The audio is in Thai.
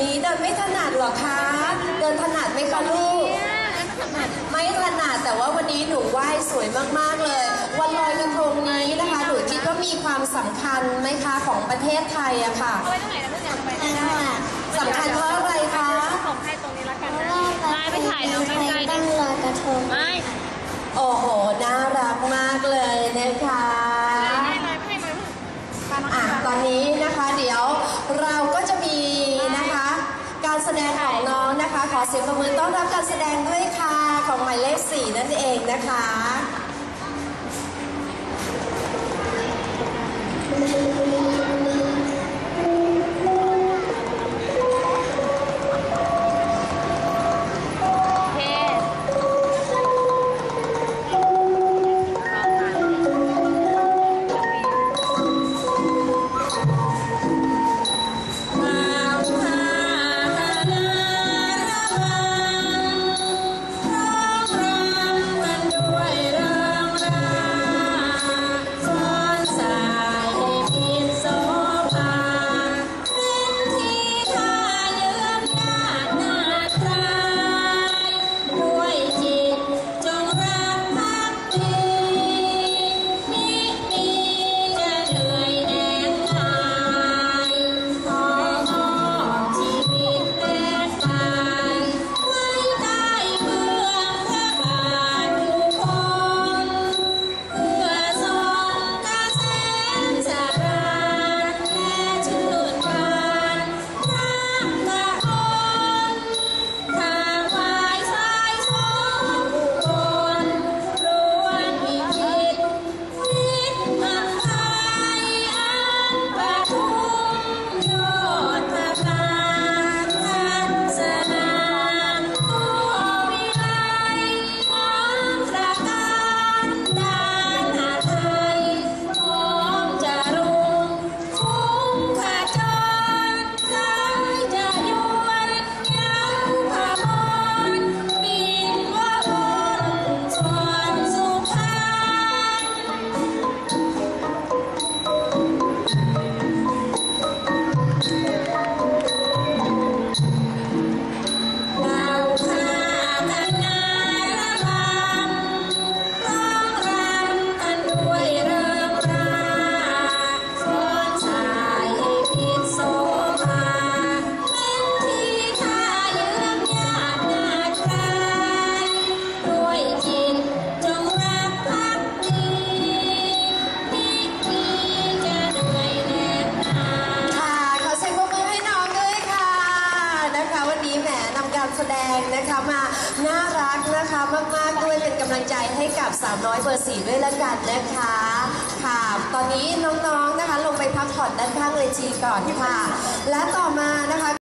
ดินไม่ถนัดเหรอคะ เดินถนัดไหมคะลูก ไม่ถนัดแต่ว่าวันนี้หนูไหว้สวยมากๆเลย วันลอยกระทงนี้นะคะ หนูคิดว่ามีความสำคัญไหมคะของประเทศไทยอะค่ะเอาไว้ตรงไหนนะเพื่อนจะไปได้สำคัญเพราะอะไรคะส่งให้ตรงนี้ละกันนะไม่ไปถ่ายเราใกล้ๆต้ดิองลอยกระทงไม่ โอ้โห น่ารักมากเลยนะคะ ให้เลยให้เลยปาน้อง อะตอนนี้นะคะเดี๋ยวเราก็จะมีนะคะ การแส ดงของน้องนะคะ ขอเสียงประมือต้อนรับการแสดงด้วยค่ะ ของหมายเลขสี่นั่นเองนะคะ แสดงนะคะมาน่ารักนะคะมากๆด้วยเป็นกำลังใจให้กับสาวน้อยเบอร์สี่ด้วยละกันนะคะค่ะตอนนี้น้องๆนะคะลงไปพักผ่อนด้านข้างเวทีก่อนค่ะและต่อมานะคะ